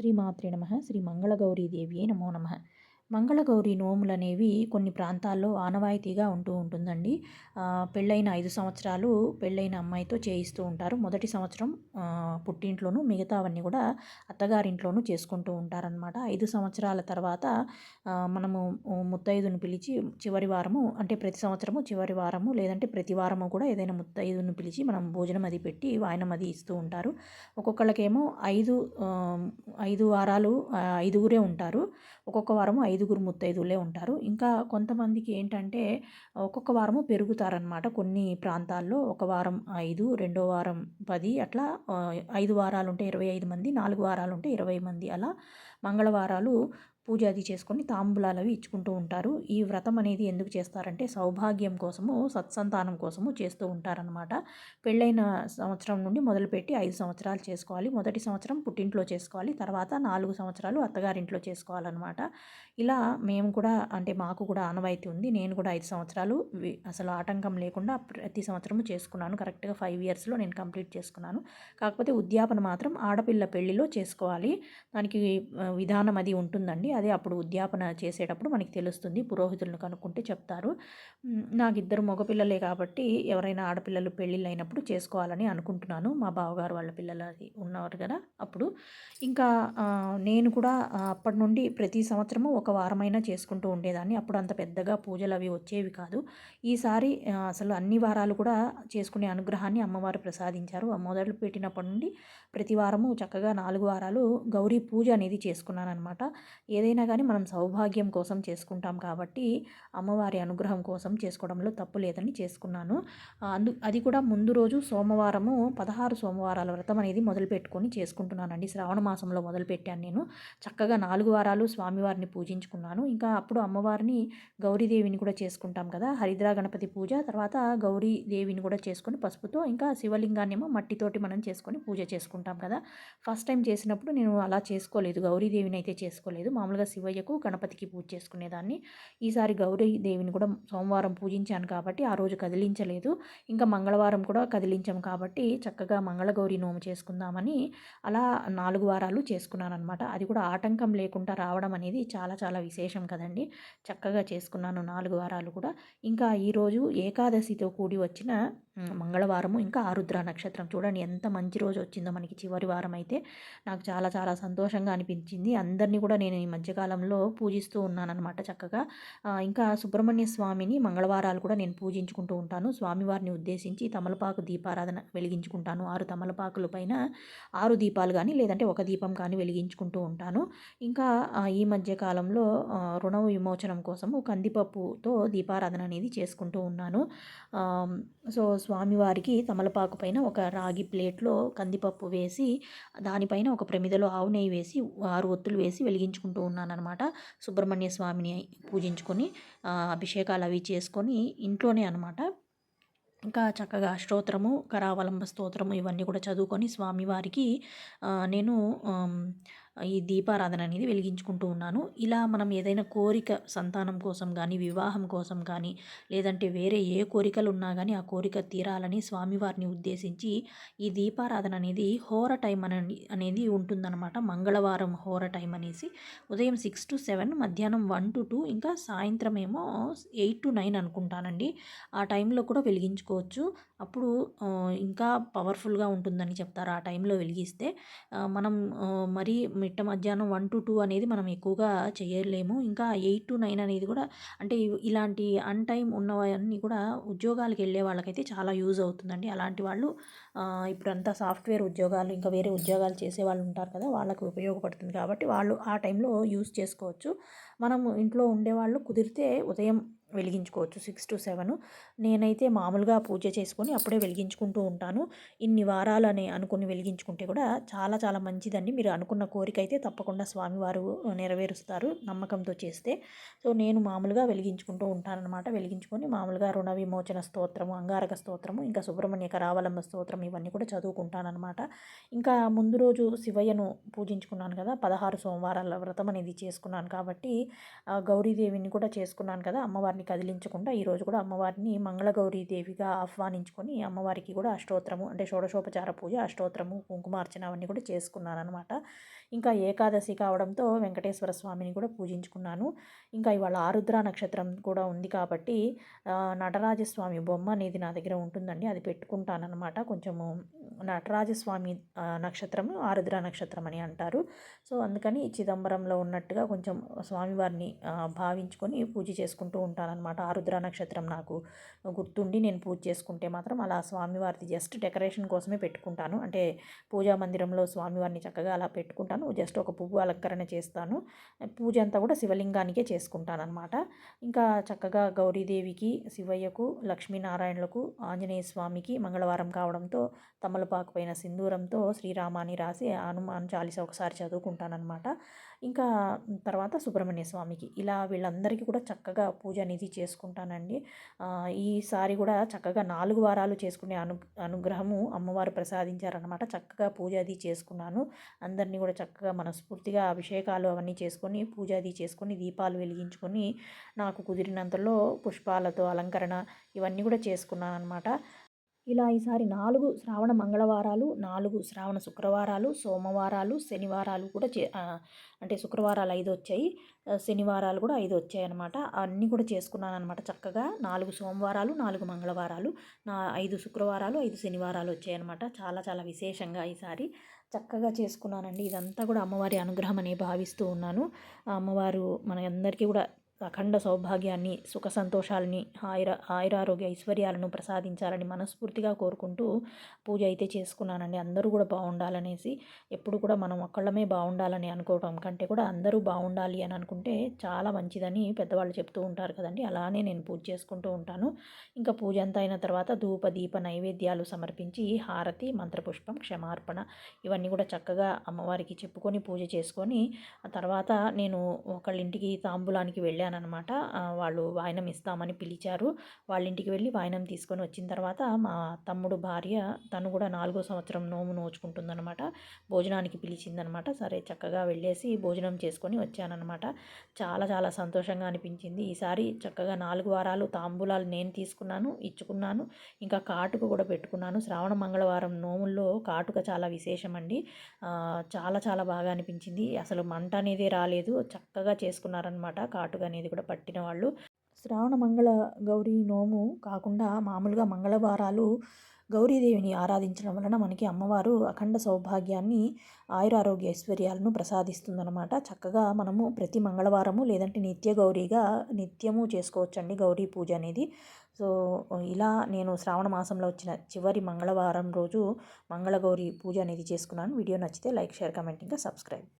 శ్రీమాత్రే నమ శ్రీ మంగళగౌరీదేవి నమో నమ మంగళగౌరి నోములు అనేవి కొన్ని ప్రాంతాల్లో ఆనవాయితీగా ఉంటూ ఉంటుందండి. పెళ్ళైన ఐదు సంవత్సరాలు పెళ్ళైన అమ్మాయితో చేయిస్తూ ఉంటారు. మొదటి సంవత్సరం పుట్టింట్లోనూ మిగతావన్నీ కూడా అత్తగారింట్లోనూ చేసుకుంటూ ఉంటారనమాట ఐదు సంవత్సరాల తర్వాత మనము ముత్తైదును పిలిచి చివరి వారము అంటే ప్రతి సంవత్సరము చివరి వారము లేదంటే ప్రతి వారము కూడా ఏదైనా ముత్తైదును పిలిచి మనం భోజనం అది పెట్టి వాయనం అది ఇస్తూ ఉంటారు. ఒక్కొక్కళ్ళకేమో ఐదు ఐదు వారాలు ఐదుగురే ఉంటారు. ఒక్కొక్క వారము ఐదు ఐదుగురు ముత్తైదులే ఉంటారు. ఇంకా కొంతమందికి ఏంటంటే ఒక్కొక్క వారము పెరుగుతారనమాట కొన్ని ప్రాంతాల్లో. ఒక వారం ఐదు రెండో వారం పది అట్లా ఐదు వారాలు ఉంటే ఇరవై ఐదు మంది నాలుగు వారాలు ఉంటే ఇరవై మంది అలా మంగళవారాలు పూజ అది చేసుకొని తాంబూలాలు అవి ఇచ్చుకుంటూ ఉంటారు. ఈ వ్రతం అనేది ఎందుకు చేస్తారంటే సౌభాగ్యం కోసము సత్సంతానం కోసము చేస్తూ ఉంటారనమాట పెళ్ళైన సంవత్సరం నుండి మొదలుపెట్టి ఐదు సంవత్సరాలు చేసుకోవాలి. మొదటి సంవత్సరం పుట్టింట్లో చేసుకోవాలి. తర్వాత నాలుగు సంవత్సరాలు అత్తగారింట్లో చేసుకోవాలన్నమాట. ఇలా మేము కూడా అంటే మాకు కూడా ఆనవాయితీ ఉంది. నేను కూడా ఐదు సంవత్సరాలు అసలు ఆటంకం లేకుండా ప్రతి సంవత్సరము చేసుకున్నాను. కరెక్ట్గా ఫైవ్ ఇయర్స్లో నేను కంప్లీట్ చేసుకున్నాను. కాకపోతే ఉద్యాపన మాత్రం ఆడపిల్ల పెళ్ళిలో చేసుకోవాలి. దానికి విధానం అది ఉంటుందండి. అదే అప్పుడు ఉద్యాపన చేసేటప్పుడు మనకి తెలుస్తుంది. పురోహితులను కనుక్కుంటే చెప్తారు. నాకు ఇద్దరు మగపిల్లలే కాబట్టి ఎవరైనా ఆడపిల్లలు పెళ్ళిళ్ళు అయినప్పుడు చేసుకోవాలని అనుకుంటున్నాను. మా బావగారు వాళ్ళ పిల్లలు అది ఉన్నారు కదా అప్పుడు. ఇంకా నేను కూడా అప్పటి నుండి ప్రతి సంవత్సరము ఒక వారమైనా చేసుకుంటూ ఉండేదాన్ని. అప్పుడు అంత పెద్దగా పూజలు అవి వచ్చేవి కాదు. ఈసారి అసలు అన్ని వారాలు కూడా చేసుకునే అనుగ్రహాన్ని అమ్మవారు ప్రసాదించారు. మొదలు పెట్టినప్పటి నుండి ప్రతి వారము చక్కగా నాలుగు వారాలు గౌరీ పూజ అనేది చేసుకున్నాను అనమాట ఏదైనా కానీ మనం సౌభాగ్యం కోసం చేసుకుంటాం కాబట్టి అమ్మవారి అనుగ్రహం కోసం చేసుకోవడంలో తప్పు లేదని చేసుకున్నాను. అందు అది కూడా ముందు రోజు సోమవారము పదహారు సోమవారాల వ్రతం అనేది మొదలుపెట్టుకొని చేసుకుంటున్నానండి. శ్రావణ మాసంలో మొదలుపెట్టాను నేను. చక్కగా నాలుగు వారాలు స్వామివారిని పూజించుకున్నాను. ఇంకా అప్పుడు అమ్మవారిని గౌరీదేవిని కూడా చేసుకుంటాం కదా హరిద్రా గణపతి పూజ తర్వాత గౌరీదేవిని కూడా చేసుకొని పసుపుతో ఇంకా శివలింగాన్ని ఏమో మట్టితోటి మనం చేసుకొని పూజ చేసుకుంటాం కదా. ఫస్ట్ టైం చేసినప్పుడు నేను అలా చేసుకోలేదు గౌరీదేవిని అయితే చేసుకోలేదు. మామూలు మామూలుగా శివయ్యకు గణపతికి పూజ చేసుకునేదాన్ని. ఈసారి గౌరీ దేవిని కూడా సోమవారం పూజించాను కాబట్టి ఆ రోజు కదిలించలేదు. ఇంకా మంగళవారం కూడా కదిలించాం కాబట్టి చక్కగా మంగళగౌరి నోము చేసుకుందామని అలా నాలుగు వారాలు చేసుకున్నాను అనమాట అది కూడా ఆటంకం లేకుండా రావడం అనేది చాలా చాలా విశేషం కదండి. చక్కగా చేసుకున్నాను నాలుగు వారాలు కూడా. ఇంకా ఈరోజు ఏకాదశితో కూడి వచ్చిన మంగళవారము ఇంకా ఆరుద్ర నక్షత్రం చూడండి. ఎంత మంచి రోజు వచ్చిందో మనకి చివరి వారం అయితే నాకు చాలా చాలా సంతోషంగా అనిపించింది. అందరినీ కూడా నేను ఈ మధ్యకాలంలో పూజిస్తూ ఉన్నానన్నమాట చక్కగా. ఇంకా సుబ్రహ్మణ్య స్వామిని మంగళవారాలు కూడా నేను పూజించుకుంటూ ఉంటాను. స్వామివారిని ఉద్దేశించి తమలపాకు దీపారాధన వెలిగించుకుంటాను. ఆరు తమలపాకుల పైన ఆరు దీపాలు కానీ లేదంటే ఒక దీపం కానీ వెలిగించుకుంటూ ఉంటాను. ఇంకా ఈ మధ్య కాలంలో రుణ విమోచనం కోసము కందిపప్పుతో దీపారాధన అనేది చేసుకుంటూ ఉన్నాను. సో స్వామివారికి తమలపాకు పైన ఒక రాగి ప్లేట్లో కందిపప్పు వేసి దానిపైన ఒక ప్రమిదలో ఆవు నెయ్యి వేసి ఆరు ఒత్తులు వేసి వెలిగించుకుంటూ ఉన్నాననమాట సుబ్రహ్మణ్య స్వామిని పూజించుకొని అభిషేకాలు అవి చేసుకొని ఇంట్లోనే అనమాట ఇంకా చక్కగా స్తోత్రము కరావలంబ స్తోత్రము ఇవన్నీ కూడా చదువుకొని స్వామివారికి నేను ఈ దీపారాధన అనేది వెలిగించుకుంటూ ఉన్నాను. ఇలా మనం ఏదైనా కోరిక సంతానం కోసం కానీ వివాహం కోసం కానీ లేదంటే వేరే ఏ కోరికలు ఉన్నా కానీ ఆ కోరిక తీరాలని స్వామివారిని ఉద్దేశించి ఈ దీపారాధన అనేది హోర టైం అని అనేది ఉంటుందన్నమాట. మంగళవారం హోర టైం అనేసి. ఉదయం సిక్స్ టు సెవెన్ మధ్యాహ్నం వన్ టు టూ ఇంకా సాయంత్రం ఏమో ఎయిట్ టు నైన్ అనుకుంటానండి. ఆ టైంలో కూడా వెలిగించుకోవచ్చు. అప్పుడు ఇంకా పవర్ఫుల్గా ఉంటుందని చెప్తారు ఆ టైంలో వెలిగిస్తే. మనం మరీ మిట్ట మధ్యాహ్నం వన్ టు టూ అనేది మనం ఎక్కువగా చేయలేము. ఇంకా ఎయిట్ టు నైన్ అనేది కూడా అంటే ఇలాంటి అన్ టైం ఉన్నవన్నీ కూడా ఉద్యోగాలకు వెళ్ళే వాళ్ళకైతే చాలా యూజ్ అవుతుందండి. అలాంటి వాళ్ళు ఇప్పుడంతా సాఫ్ట్వేర్ ఉద్యోగాలు ఇంకా వేరే ఉద్యోగాలు చేసే వాళ్ళు ఉంటారు కదా వాళ్ళకి ఉపయోగపడుతుంది. కాబట్టి వాళ్ళు ఆ టైంలో యూజ్ చేసుకోవచ్చు. మనం ఇంట్లో ఉండేవాళ్ళు కుదిరితే ఉదయం వెలిగించుకోవచ్చు సిక్స్ టు సెవెన్. నేనైతే మామూలుగా పూజ చేసుకొని అప్పుడే వెలిగించుకుంటూ ఉంటాను. ఇన్ని వారాలని అనుకుని వెలిగించుకుంటే కూడా చాలా చాలా మంచిదండి. మీరు అనుకున్న కోరిక అయితే తప్పకుండా స్వామివారు నెరవేరుస్తారు నమ్మకంతో చేస్తే. సో నేను మామూలుగా వెలిగించుకుంటూ ఉంటానన్నమాట. వెలిగించుకొని మామూలుగా రుణ విమోచన స్తోత్రము అంగారక స్తోత్రము ఇంకా సుబ్రహ్మణ్య కరావలంబ స్తోత్రం ఇవన్నీ కూడా చదువుకుంటానన్నమాట. ఇంకా ముందు రోజు శివయ్యను పూజించుకున్నాను కదా పదహారు సోమవారాల వ్రతం అనేది చేసుకున్నాను కాబట్టి గౌరీదేవిని కూడా చేసుకున్నాను కదా అమ్మవారిని అమ్మవారిని కదిలించకుండా ఈరోజు కూడా అమ్మవారిని మంగళగౌరీ దేవిగా ఆహ్వానించుకొని అమ్మవారికి కూడా అష్టోత్తరము అంటే షోడశోపచార పూజ అష్టోత్తరము కుంకుమార్చన అవన్నీ కూడా చేసుకున్నాను అనమాట ఇంకా ఏకాదశి కావడంతో వెంకటేశ్వర స్వామిని కూడా పూజించుకున్నాను. ఇంకా ఇవాళ ఆరుద్ర నక్షత్రం కూడా ఉంది కాబట్టి నటరాజస్వామి బొమ్మ అనేది నా దగ్గర ఉంటుందండి. అది పెట్టుకుంటానన్నమాట. కొంచెము నటరాజస్వామి నక్షత్రం ఆరుద్ర నక్షత్రం అని అంటారు. సో అందుకని చిదంబరంలో ఉన్నట్టుగా కొంచెం స్వామివారిని భావించుకొని పూజ చేసుకుంటూ ఉంటానన్నమాట. ఆరుద్ర నక్షత్రం నాకు గుర్తుండి నేను పూజ చేసుకుంటే మాత్రం అలా స్వామివారిది జస్ట్ డెకరేషన్ కోసమే పెట్టుకుంటాను. అంటే పూజా మందిరంలో స్వామివారిని చక్కగా అలా పెట్టుకుంటాను. జస్ట్ ఒక పువ్వు అలంకరణ చేస్తాను. పూజ అంతా కూడా శివలింగానికే చేసుకుంటాను అనమాట ఇంకా చక్కగా గౌరీదేవికి శివయ్యకు లక్ష్మీనారాయణులకు ఆంజనేయ స్వామికి మంగళవారం కావడంతో తమలపాకు పైన సింధూరంతో శ్రీరామాని రాసి హనుమాన్ చాలీస ఒకసారి చదువుకుంటానమాట ఇంకా తర్వాత సుబ్రహ్మణ్య స్వామికి. ఇలా వీళ్ళందరికీ కూడా చక్కగా పూజ అనేది చేసుకుంటానండి. ఈసారి కూడా చక్కగా నాలుగు వారాలు చేసుకునే అను అనుగ్రహము అమ్మవారు ప్రసాదించారనమాట చక్కగా పూజ అది చేసుకున్నాను. అందరినీ కూడా చక్కగా చక్కగా మనస్ఫూర్తిగా అభిషేకాలు అవన్నీ చేసుకొని పూజ అది చేసుకొని దీపాలు వెలిగించుకొని నాకు కుదిరినంతలో పుష్పాలతో అలంకరణ ఇవన్నీ కూడా చేసుకున్నాను అనమాట ఇలా ఈసారి నాలుగు శ్రావణ మంగళవారాలు నాలుగు శ్రావణ శుక్రవారాలు సోమవారాలు శనివారాలు కూడా చే అంటే శుక్రవారాలు ఐదు వచ్చాయి. శనివారాలు కూడా ఐదు వచ్చాయి అనమాట అన్నీ కూడా చేసుకున్నాను అనమాట చక్కగా. నాలుగు సోమవారాలు నాలుగు మంగళవారాలు నా ఐదు శుక్రవారాలు ఐదు శనివారాలు వచ్చాయి అనమాట చాలా చాలా విశేషంగా ఈసారి చక్కగా చేసుకున్నానండి. ఇదంతా కూడా అమ్మవారి అనుగ్రహం అని భావిస్తూ ఉన్నాను. అమ్మవారు మన అందరికీ కూడా అఖండ సౌభాగ్యాన్ని సుఖ సంతోషాలని ఆయుర ఆయురారోగ్య ఐశ్వర్యాలను ప్రసాదించాలని మనస్ఫూర్తిగా కోరుకుంటూ పూజ అయితే చేసుకున్నానండి. అందరూ కూడా బాగుండాలనేసి ఎప్పుడు కూడా మనం ఒక్కళ్ళమే బాగుండాలని అనుకోవటం కంటే కూడా అందరూ బాగుండాలి అని అనుకుంటే చాలా మంచిదని పెద్దవాళ్ళు చెప్తూ ఉంటారు కదండి. అలానే నేను పూజ చేసుకుంటూ ఉంటాను. ఇంకా పూజ అంతా అయిన తర్వాత ధూప దీప నైవేద్యాలు సమర్పించి హారతి మంత్రపుష్పం క్షమార్పణ ఇవన్నీ కూడా చక్కగా అమ్మవారికి చెప్పుకొని పూజ చేసుకొని ఆ తర్వాత నేను ఒకళ్ళ ఇంటికి తాంబూలానికి వెళ్ళాను. అనమాట వాళ్ళు వాయనం ఇస్తామని పిలిచారు. వాళ్ళ ఇంటికి వెళ్ళి వాయనం తీసుకొని వచ్చిన తర్వాత మా తమ్ముడు భార్య తను కూడా నాలుగో సంవత్సరం నోము నోచుకుంటుందనమాట భోజనానికి పిలిచిందనమాట సరే చక్కగా వెళ్ళేసి భోజనం చేసుకొని వచ్చానమాట చాలా చాలా సంతోషంగా అనిపించింది. ఈసారి చక్కగా నాలుగు వారాలు తాంబూలాలు నేను తీసుకున్నాను ఇచ్చుకున్నాను ఇంకా కాటుక కూడా పెట్టుకున్నాను. శ్రావణ మంగళవారం నోముల్లో కాటుక చాలా విశేషం అండి. చాలా చాలా బాగా అనిపించింది. అసలు మంట అనేది రాలేదు. చక్కగా చేసుకున్నారనమాట కాటుక అనేది. అనేది కూడా పట్టిన వాళ్ళు. శ్రావణ మంగళ గౌరీ నోము కాకుండా మామూలుగా మంగళవారాలు గౌరీదేవిని ఆరాధించడం వలన మనకి అమ్మవారు అఖండ సౌభాగ్యాన్ని ఆయురారోగ్య ఐశ్వర్యాలను ప్రసాదిస్తుందన్నమాట. చక్కగా మనము ప్రతి మంగళవారము లేదంటే నిత్య గౌరీగా నిత్యము చేసుకోవచ్చండి గౌరీ పూజ అనేది. సో ఇలా నేను శ్రావణ మాసంలో వచ్చిన చివరి మంగళవారం రోజు మంగళగౌరి పూజ అనేది చేసుకున్నాను. వీడియో నచ్చితే లైక్ షేర్ కమెంట్ ఇంకా సబ్స్క్రైబ్.